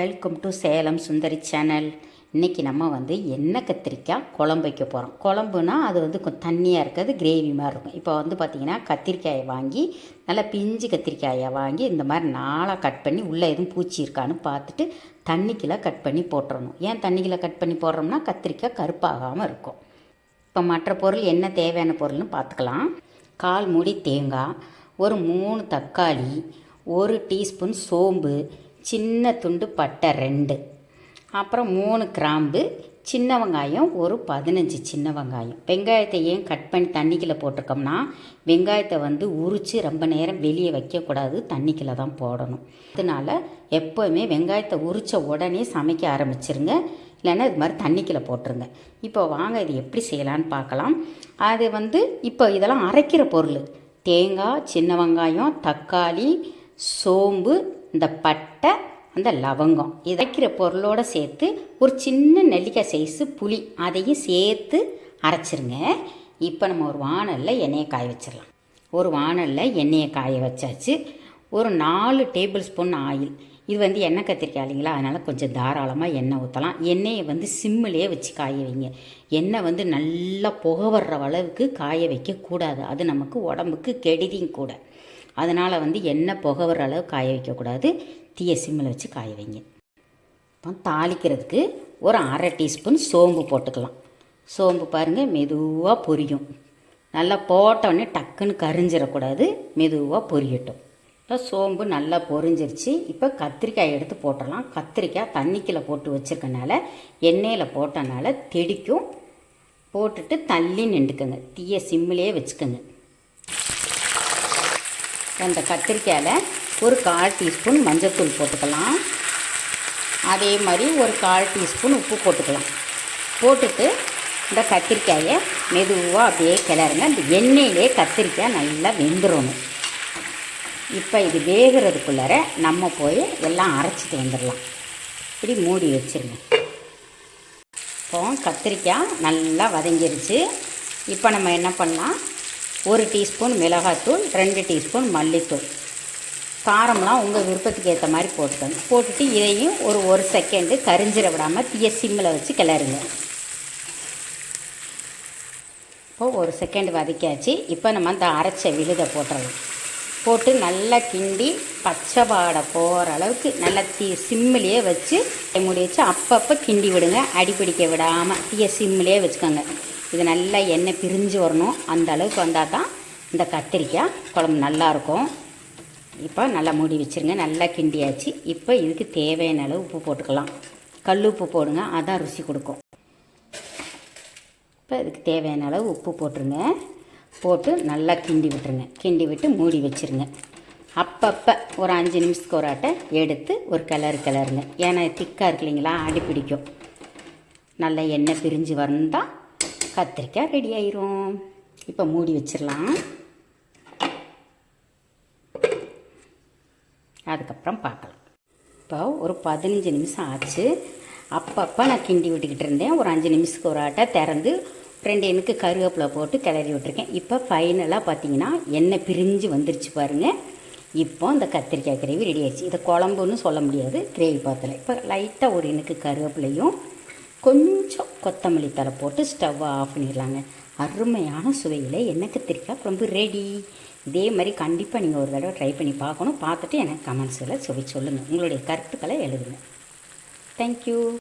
Welcome to Salem Sundari channel இன்றைக்கி நம்ம வந்து எண்ணெய் கத்திரிக்காய் குழம்பு வைக்க போகிறோம் குழம்புனா அது வந்து கொஞ்சம் தண்ணியாக இருக்கிறது கிரேவி மாதிரி இருக்கும். இப்போ வந்து பார்த்திங்கன்னா கத்திரிக்காயை வாங்கி நல்லா பிஞ்சு கத்திரிக்காயை வாங்கி இந்த மாதிரி நாளாக கட் பண்ணி உள்ளே எதுவும் பூச்சி இருக்கான்னு பார்த்துட்டு தண்ணிக்குள்ளே கட் பண்ணி போட்டுறணும். ஏன் தண்ணிக்குள்ளே கட் பண்ணி போடுறோம்னா கத்திரிக்காய் கருப்பாகாமல் இருக்கும். இப்போ மற்ற பொருள் என்ன தேவையான பொருள்னு பார்த்துக்கலாம். கால் மூடி தேங்காய் ஒரு மூணு தக்காளி ஒரு டீஸ்பூன் சோம்பு சின்ன துண்டு பட்டை ரெண்டு. அப்புறம் மூணு கிராம்பு சின்ன வெங்காயம் ஒரு பதினஞ்சு சின்ன வெங்காயம். வெங்காயத்தை ஏன் கட் பண்ணி தண்ணிக்குள்ளே போட்டிருக்கோம்னா வெங்காயத்தை வந்து உரித்து ரொம்ப நேரம் வெளியே வைக்கக்கூடாது தண்ணிக்குள்ளே தான் போடணும். அதனால் எப்போவுமே வெங்காயத்தை உரித்த உடனே சமைக்க ஆரம்பிச்சிருங்க. இல்லைன்னா இது மாதிரி தண்ணிக்குள்ளே போட்டுருங்க. இப்போ வாங்க இது எப்படி செய்யலான்னு பார்க்கலாம். அது வந்து இப்போ இதெல்லாம் அரைக்கிற பொருள். தேங்காய் சின்ன வெங்காயம் தக்காளி சோம்பு இந்த பட்டை அந்த லவங்கம். இதைக்கிற பொருளோடு சேர்த்து ஒரு சின்ன நெல்லிக்காய் சைஸு புளி அதையும் சேர்த்து அரைச்சிருங்க. இப்போ நம்ம ஒரு வானலில் எண்ணெயை காய வச்சிடலாம் ஒரு வானலில் எண்ணெயை காய வச்சாச்சு. ஒரு நாலு டேபிள் ஸ்பூன் ஆயில். இது வந்து எண்ணெய் கத்திரிக்காய் இல்லைங்களா? அதனால் கொஞ்சம் தாராளமாக எண்ணெய் ஊற்றலாம் எண்ணெயை வந்து சிம்மிலே வச்சு காய வைங்க. எண்ணெய் வந்து நல்லா புகை வர்ற அளவுக்கு காய வைக்கக்கூடாது. அது நமக்கு உடம்புக்கு கெடுதியும் கூட. அதனால் வந்து எண்ணெய் புகை வர்ற அளவு காய வைக்கக்கூடாது. தீய சிம்மில் வச்சு காய வைங்க. இப்போ தாளிக்கிறதுக்கு ஒரு அரை டீஸ்பூன் சோம்பு போட்டுக்கலாம். சோம்பு பாருங்கள் மெதுவாக பொரியும். நல்லா போட்டோடனே டக்குன்னு கரிஞ்சிடக்கூடாது. மெதுவாக பொரியட்டும். இப்போ சோம்பு நல்லா பொரிஞ்சிருச்சு. இப்போ கத்திரிக்காய் எடுத்து போட்டுடலாம். கத்திரிக்காய் தண்ணிக்கில் போட்டு வச்சுருக்கனால எண்ணெயில் போட்டனால தெடிக்கும். போட்டுட்டு தள்ளி நின்றுக்கங்க. தீய சிம்மிலே வச்சுக்கோங்க. அந்த கத்திரிக்காயில் ஒரு கால் டீஸ்பூன் மஞ்சத்தூள் போட்டுக்கலாம். அதே மாதிரி ஒரு கால் டீஸ்பூன் உப்பு போட்டுக்கலாம். போட்டுட்டு இந்த கத்திரிக்காயை மெதுவாக அப்படியே கிளறுங்க. இந்த எண்ணெயிலே கத்திரிக்காய் நல்லா வெந்துடணும் இப்போ இது வேகிறதுக்குள்ளார நம்ம போய் எல்லாம் அரைச்சிட்டு வந்துடலாம். இப்படி மூடி வச்சுருங்க. இப்போ கத்திரிக்காய் நல்லா வதங்கிருச்சு. இப்போ நம்ம என்ன பண்ணலாம்? ஒரு டீஸ்பூன் மிளகாத்தூள் ரெண்டு டீஸ்பூன் மல்லித்தூள். காரம்லாம் உங்கள் விருப்பத்துக்கு ஏற்ற மாதிரி போட்டுக்கோங்க. போட்டுட்டு இதையும் ஒரு ஒரு செகண்டு கரிஞ்சிட விடாமல் தீய சிம்மில் வச்சு கிளறுங்க. இப்போது ஒரு செகண்ட் வதக்கியாச்சு. இப்போ நம்ம அந்த அரைச்ச விழுதை போட்டுறோம் போட்டு நல்லா கிண்டி பச்சை பாடை போகிற அளவுக்கு நல்லா தீ சிம்மிலேயே வச்சு மூடி வச்சு அப்பப்போ கிண்டி விடுங்க. அடிப்பிடிக்க விடாமல் தீய சிம்மிலேயே வச்சுக்கோங்க. இது நல்லா எண்ணெய் பிரிஞ்சு வரணும். அந்த அளவுக்கு வந்தால் தான் இந்த கத்திரிக்காய் குழம்பு நல்லாயிருக்கும் இப்போ நல்லா மூடி வச்சுருங்க. நல்லா கிண்டியாச்சு. இப்போ இதுக்கு தேவையான அளவு உப்பு போட்டுக்கலாம். கல் உப்பு போடுங்க. அதான் ருசி கொடுக்கும். இப்போ இதுக்கு தேவையான அளவு உப்பு போட்டுருங்க. போட்டு நல்லா கிண்டி விட்டுருங்க. கிண்டி விட்டு மூடி வச்சுருங்க. அப்பப்போ ஒரு அஞ்சு நிமிஷத்துக்கு ஒரு ஆட்டை எடுத்து ஒரு கிளறு கிளறுங்க. ஏன்னா திக்காக இருக்கு இல்லைங்களா? அடி பிடிக்கும். நல்லா எண்ணெய் பிரிஞ்சு வந்தால் கத்திரிக்காய் ரெடி ஆயிரும். இப்போ மூடி வச்சிடலாம் அதுக்கப்புறம் பார்க்கலாம். இப்போ ஒரு பதினஞ்சு நிமிஷம் ஆச்சு. அப்பப்போ நான் கிண்டி விட்டுக்கிட்டு இருந்தேன். ஒரு அஞ்சு நிமிஷத்துக்கு ஒரு ஆட்டை திறந்து ரெண்டு எண்ணுக்கு கருவேப்பிலை போட்டு கிளறி விட்டுருக்கேன். இப்போ ஃபைனலாக பார்த்தீங்கன்னா எண்ணெய் பிரிஞ்சு வந்துருச்சு பாருங்கள் இப்போ அந்த கத்திரிக்காய் கிரேவி ரெடி ஆயிடுச்சு. இதை குழம்புன்னு சொல்ல முடியாது. கிரேவி பாத்தில் இப்போ லைட்டாக ஒரு எண்ணுக்கு கருவேப்பிலையும் கொஞ்சம் கொத்தமல்லி தலை போட்டு ஸ்டவ்வை ஆஃப் பண்ணிடலாங்க. அருமையான சுவையில் எனக்கு கத்திரிக்காய் குழம்பு ரெடி இதே மாதிரி கண்டிப்பாக நீங்கள் ஒரு தடவை ட்ரை பண்ணி பார்க்கணும். பார்த்துட்டு எனக்கு கமெண்ட்ஸில் சொல்லி சொல்லுங்கள் உங்களுடைய கருத்துக்களை எழுதுங்க. தேங்க்யூ